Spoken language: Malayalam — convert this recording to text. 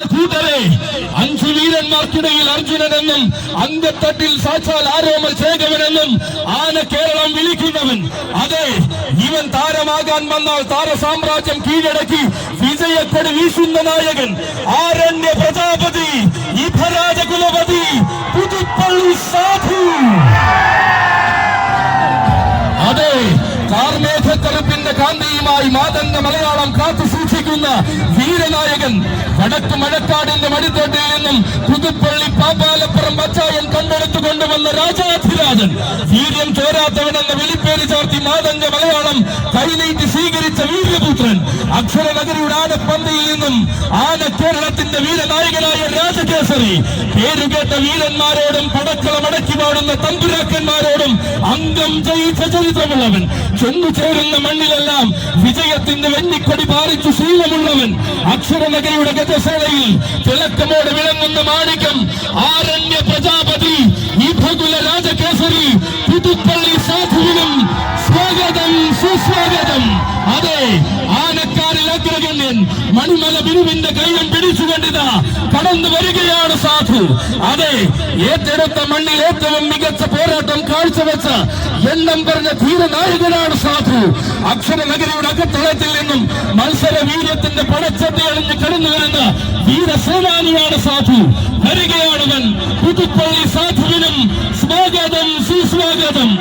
കൂട്ടരെ അഞ്ചു വീരന്മാർക്കിടയിൽ അർജുനനെന്നും അങ്കത്തട്ടിൽ സാക്ഷാൽ ആരോമൽ ശേഖവനെന്നും ആന കേരളം വിളിക്കുന്നവൻ. അതെ ഇവൻ താരമാകാൻ വന്നാൽ താരസാമ്രാജ്യം കീഴടക്കി വിജയക്കൊടി വീശുന്ന നായകൻ ആരണ്യ പ്രജാപതി ഇഭരാജകുലപതി പുതുപ്പള്ളി സാധു. അതെ കാർമേഘക്കറുപ്പിന്റെ കാന്തിയുമായി മാതംഗ മലയാളം കാത്തു സൂക്ഷിക്കുന്ന വീരനായകൻ വടക്ക് മഴക്കാടിന്റെ മടിത്തോട്ടിൽ നിന്നും പുതുപ്പള്ളി പാപ്പാലപ്പുറം പച്ചായൻ കണ്ടെടുത്തു കൊണ്ടുവന്ന രാജാധിരാജൻ. വീര്യം ചോരാത്തവനെന്ന വിളിപ്പേര് ചാർത്തി മാതന്റെ മലയാളം കൈനീട്ടി സ്വീകരിച്ച വീര്യപുത്രൻ. അക്ഷരനഗരിയുടെ ആനപ്പന്തയിൽ നിന്നും ആന കേരളത്തിന്റെ വീരനായകനായ രാജകേസരി പേരുകേട്ട വീരന്മാരോടും പടക്കളം അടക്കി പാടുന്ന തമ്പുരാക്കന്മാരോടും അംഗം ജയിച്ച ചരിത്രമുള്ളവൻ. ചെന്നു ചേരുന്ന മണ്ണിലെല്ലാം വിജയത്തിന്റെ വെന്നിക്കൊടി പാലിച്ചു ശീലമുള്ളവൻ. അക്ഷരനഗരിയുടെ ഗജസേനയിൽ തിളക്കമോടെ വിളങ്ങുന്ന മാണിക്യം ആരണ്യ പ്രജാപതി വിഭകുല രാജകേസരി പുതുപ്പള്ളി സാധുവിനും സ്വാഗതം സുസ്വാഗതം. അതെ ആനക്കാരിൽ അഗ്രഗണ്യൻ മണിമല ബിരുവിന്റെ കൈയും പിടിച്ചുകൊണ്ടിതാ കടന്നു വരികയാണ് സാധു അതെ ഏറ്റെടുത്ത മണ്ണിൽ ഏറ്റവും മികച്ച പോരാട്ടം കാഴ്ചവെച്ച എണ്ണം പറഞ്ഞ ധീരനായകനാണ് സാധു അക്ഷരനഗരിയുടെ അകത്തളത്തിൽ നിന്നും മത്സര വീര്യത്തിന്റെ പടച്ചട്ടി അണിഞ്ഞ് കടന്നു വരുന്ന വീരസേനാനിയാണ് സാധു വരികയാണവൻ പുതുപ്പള്ളി സാധുവിനും സ്വാഗതം സുസ്വാഗതം